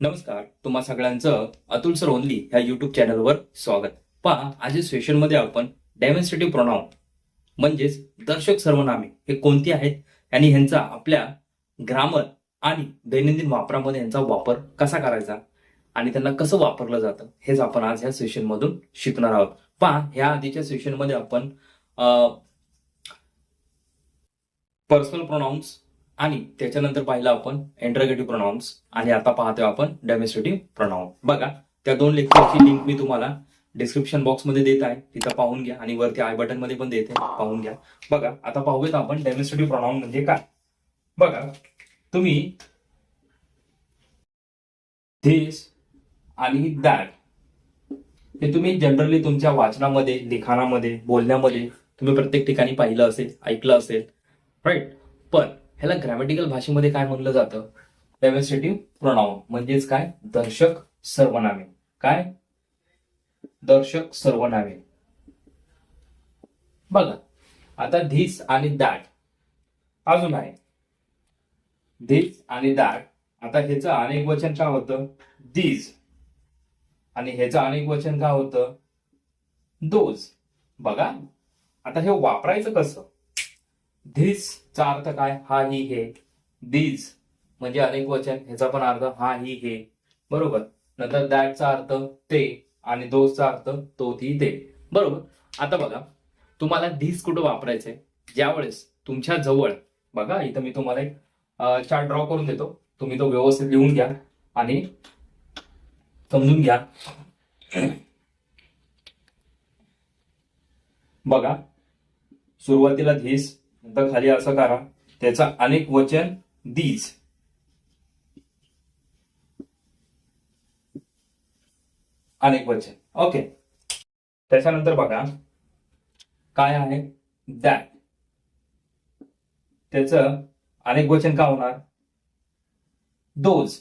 नमस्कार तुम्हा सगळ्यांचं अतुल सर ओनली ह्या युट्यूब चॅनलवर स्वागत. पहा आज सेशनमध्ये आपण डेमॉन्स्ट्रेटिव्ह प्रोनाउन म्हणजेच दर्शक सर्वनामे हे कोणती आहेत? आणि ह्यांचा आपल्या ग्रामर आणि दैनंदिन वापरामध्ये यांचा वापर कसा करायचा? आणि त्यांना कसं वापरलं जातं? हेच आपण आज ह्या सेशनमधून शिकणार आहोत. पहा ह्या आधीच्या सेशनमध्ये आपण पर्सनल प्रोनाऊन्स आणि त्याच्यानंतर पाहिलं आपण इंटरगेटिव्ह प्रोनाउन्स आणि आता पाहतोय आपण डेमॉन्स्ट्रेटिव्ह प्रोनाउन बघा त्या दोन लेक्चरची लिंक मी तुम्हाला डिस्क्रिप्शन बॉक्समध्ये देत आहे. तिथं पाहून घ्या. आणि वरती आय बटनमध्ये पण देते. पाहून घ्या. बघा आता पाहूयात आपण डेमॉन्स्ट्रेटिव्ह प्रोनाउन म्हणजे काय? बघा तुम्ही धिस आणि दॅट हे तुम्ही जनरली तुमच्या वाचनामध्ये लिखाणामध्ये बोलण्यामध्ये तुम्ही प्रत्येक ठिकाणी पाहिलं असेल ऐकलं असेल. राईट पण ह्याला ग्रॅमॅटिकल भाषेमध्ये काय म्हणलं जातं? डेमॉन्स्ट्रेटिव्ह प्रोनाऊन म्हणजेच काय? दर्शक सर्वनामे. काय? दर्शक सर्वनामे. बघा. आता धीस आणि दॅट अजून आहे. धीस आणि दॅट आता ह्याचं अनेक वचन काय होतं? दीज आणि ह्याचं अनेक वचन काय होतं? दोज बघा. आता हे वापरायचं कसं? धीस चा अर्थ काय? हा ही हे. दीज म्हणजे अनेक वचन ह्याचा पण अर्थ हा ही हे. बरोबर? नंतर दॅटचा अर्थ ते आणि दोसचा अर्थ तो ती ते. बरोबर? आता बघा तुम्हाला धीस कुठं वापरायचंय? ज्यावेळेस तुमच्या जवळ बघा इथं मी तुम्हाला एक चार्ट ड्रॉ करून देतो. तुम्ही तो व्यवस्थित लिहून घ्या आणि समजून घ्या. बघा सुरुवातीला धीस नंतर खाली असं करा. त्याचा अनेक वचन दीज. अनेक वचन. ओके त्याच्यानंतर बघा. काय आहे? दॅट त्याचं अनेक वचन का होणार? दोज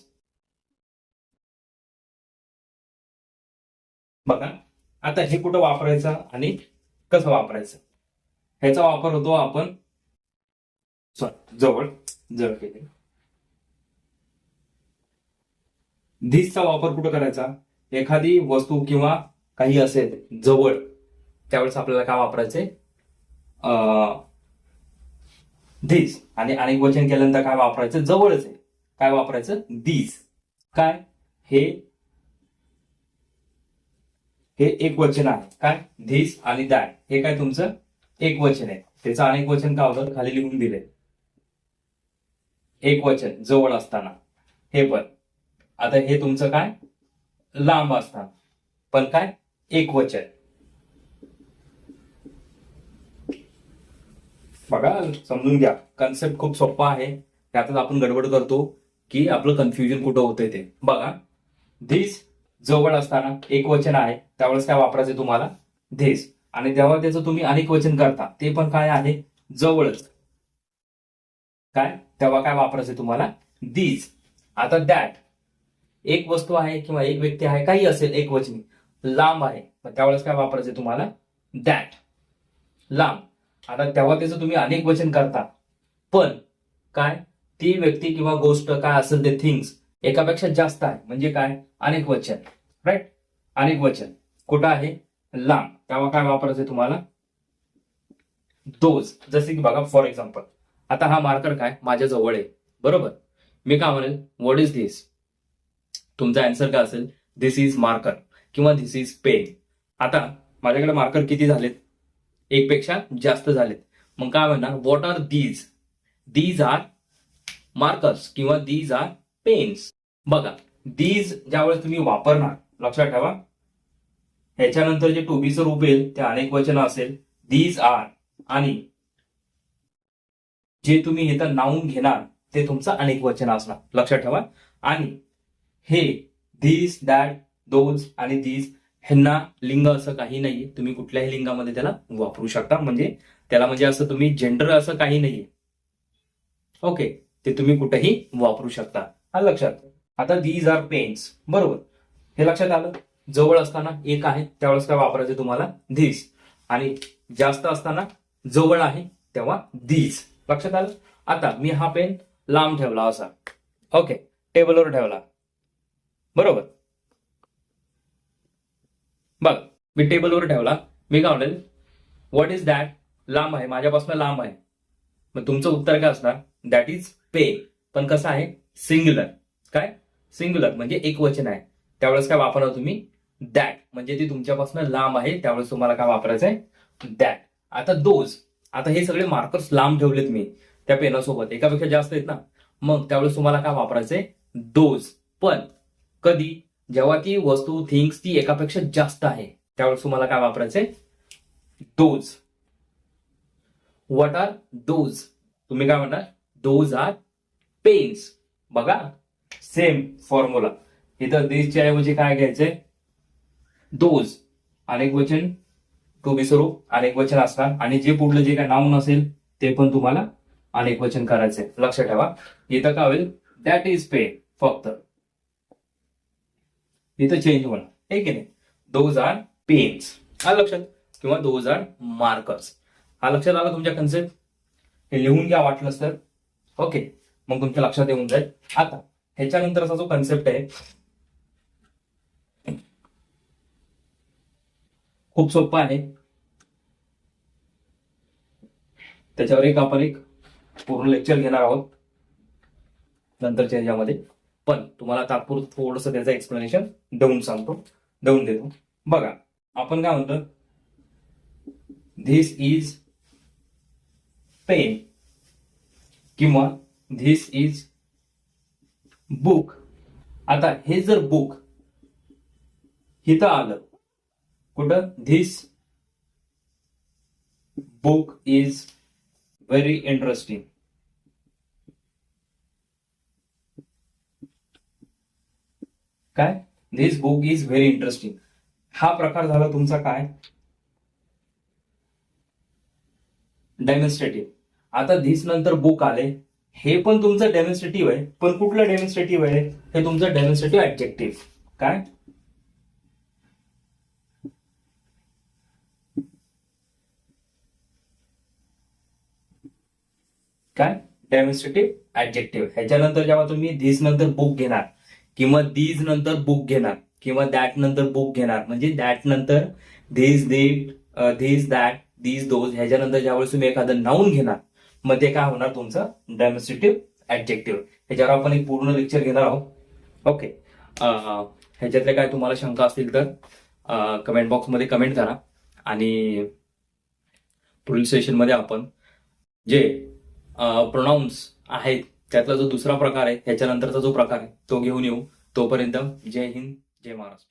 बघा. आता हे कुठं वापरायचं आणि कसं वापरायचं? ह्याचा वापर होतो आपण जवळ जवळ केले धिसचा वापर कुठं करायचा? एखादी वस्तू किंवा काही असेल जवळ त्यावेळेस आपल्याला काय वापरायचे धीस. आणि अनेक वचन केल्यानंतर काय वापरायचं? जवळच आहे. काय वापरायचं? धीस. काय? हे हे एक वचन आहे. काय? धिस आणि दॅट हे काय तुमचं? एक वचन आहे. त्याचं अनेक वचन काय होतं? खाली लिहून दिले एक वचन जवळ असताना. हे पण. आता हे तुमचं काय? लांब असताना. पण काय? एक वचन. बघा समजून घ्या. कन्सेप्ट खूप सोपा आहे. त्यातच आपण गडबड करतो की आपलं कन्फ्युजन कुठं होतंय ते. बघा. धीस जवळ असताना एक वचन आहे. त्यावेळेस काय वापरायचं तुम्हाला? धीस आणि तेव्हा त्याचं तुम्ही अनेक वचन करता ते पण काय आहे? जवळच. काय? तेव्हा काय वापरायचं तुम्हाला? दीज आता दॅट एक वस्तू आहे किंवा एक व्यक्ती आहे काही असेल एक वचनी. लांब आहे. त्यावेळेस काय वापरायचं तुम्हाला? दॅट लांब. आता तेव्हा त्याचं तुम्ही अनेक वचन करता. पण काय? ती व्यक्ती किंवा गोष्ट काय असेल ते थिंग्स एकापेक्षा जास्त आहे. म्हणजे काय? अनेक वचन. राईट अनेक वचन. कुठं आहे? लांब. तेव्हा काय वापरायचं तुम्हाला? दोज जसे की बघा फॉर एक्झाम्पल आता हा मार्कर काय? माझ्या जवळ आहे. बरोबर? मी काय म्हणेल? व्हॉट इज धिस तुमचा अँसर काय असेल? दिस इज मार्कर किंवा धिस इज पेन आता माझ्याकडे मार्कर किती झालेत? एक पेक्षा जास्त झालेत. मग काय म्हणणार? What are these these are markers किंवा दीज आर पेन्स बघा दीज ज्यावेळेस तुम्ही वापरणार लक्षात ठेवा. ह्याच्यानंतर जे टोबीचं रूप येईल ते अनेक वचन असेल. दीज आर आणि जे तुम्ही इथं नाऊन घेणार ते तुमचं अनेक वचन असणार. लक्षात ठेवा. आणि हे धीस दॅट दोज आणि दीज ह्यांना लिंग असं काही नाहीये. तुम्ही कुठल्याही लिंगामध्ये त्याला वापरू शकता. म्हणजे त्याला म्हणजे असं तुम्ही जेंडर असं काही नाहीये. ओके. ते तुम्ही कुठेही वापरू शकता. हा लक्षात आता दीज आर पेन्स बरोबर. हे लक्षात आलं? जवळ असताना एक आहे त्यावेळेस काय वापरायचं तुम्हाला? धीस. आणि जास्त असताना जवळ आहे तेव्हा दीज लक्षात आलं? आता मी हा पेन लांब ठेवला असा. ओके टेबलवर ठेवला. बरोबर? बघ मी टेबलवर ठेवला. मी काय म्हणेल? व्हॉट इज दॅट लांब आहे माझ्यापासून लांब आहे. मग तुमचं उत्तर काय असणार? दॅट इज पे पण कसं आहे? सिंग्युलर काय? सिंग्युलर म्हणजे एक वचन आहे. त्यावेळेस काय वापरणार तुम्ही? दॅट म्हणजे ती तुमच्यापासून लांब आहे त्यावेळेस तुम्हाला काय वापरायचं आहे दॅट आता दोज आता हे सगळे मार्कर्स लांब ठेवलेत मी त्या पेनासोबत एकापेक्षा जास्त आहेत ना. मग त्यावेळेस तुम्हाला काय वापरायचंय? दोज पण कधी? जेव्हा ती वस्तू थिंग्स ती एकापेक्षा जास्त आहे त्यावेळेस तुम्हाला काय वापरायचंय? दोज व्हॉट आर दोज तुम्ही काय म्हणणार? दोज आर पेन्स बघा. सेम फॉर्म्युला इथं देशच्या ऐवजी काय घ्यायचंय? दोज अनेक वचन तो विसरू अनेक वचन असणार आणि जे पुढलं जे काय नाऊन असेल ते पण तुम्हाला अनेक वचन करायचंय. लक्षात ठेवा. इथं काय होईल? दॅट इज पे फक्त. इथं चेंज होणार. आहे की नाही? दोज आर पेन्स हा लक्षात किंवा दोज आर मार्कर्स हा लक्षात आला तुमच्या कन्सेप्ट हे लिहून घ्या वाटलंच तर. ओके मग तुमच्या लक्षात येऊन जाईल. आता ह्याच्यानंतरचा जो कन्सेप्ट आहे खूप सोपा आहे. त्याच्यावर एक आपण एक पूर्ण लेक्चर घेणार आहोत. नंतरच्या ह्याच्यामध्ये. पण तुम्हाला तात्पुरतं थोडस त्याचं एक्सप्लेनेशन देऊन सांगतो. देऊन देतो. बघा आपण काय म्हणतो? धिस इज पेन किंवा धिस इज बुक आता हे जर बुक हिथं आलं. कुठं? This book is very interesting काय? This book is very interesting हा प्रकार झाला तुमचा काय? डेमॉन्स्ट्रेटिव्ह आता धिस नंतर बुक आले. हे पण तुमचं डेमॉन्स्ट्रेटिव्ह आहे. पण कुठलं डेमॉन्स्ट्रेटिव्ह आहे? हे तुमचं डेमॉन्स्ट्रेटिव्ह ऍब्जेक्टिव्ह काय? काय? डेमॉन्स्ट्रेटिव्ह ऍब्जेक्टिव्ह ह्याच्यानंतर जेव्हा तुम्ही धिस नंतर बुक घेणार किंवा दीज नंतर बुक घेणार किंवा दॅट नंतर बुक घेणार म्हणजे दॅट नंतर these this these that these those ह्याच्यानंतर ज्यावेळेस तुम्ही एखादं नाऊन घेणार मग ते काय होणार तुमचं? डेमॉन्स्ट्रेटिव्ह ऍब्जेक्टिव्ह ह्याच्यावर आपण एक पूर्ण लेक्चर घेणार आहोत. ओके ह्याच्यातले काय तुम्हाला शंका असतील तर कमेंट बॉक्समध्ये कमेंट करा. आणि पुढील सेशनमध्ये आपण जे प्रोनाऊन्स आहेत. त्यातला जो दुसरा प्रकार आहे ह्याच्यानंतरचा जो प्रकार आहे तो घेऊन येऊ. तोपर्यंत जय हिंद जय महाराष्ट्र.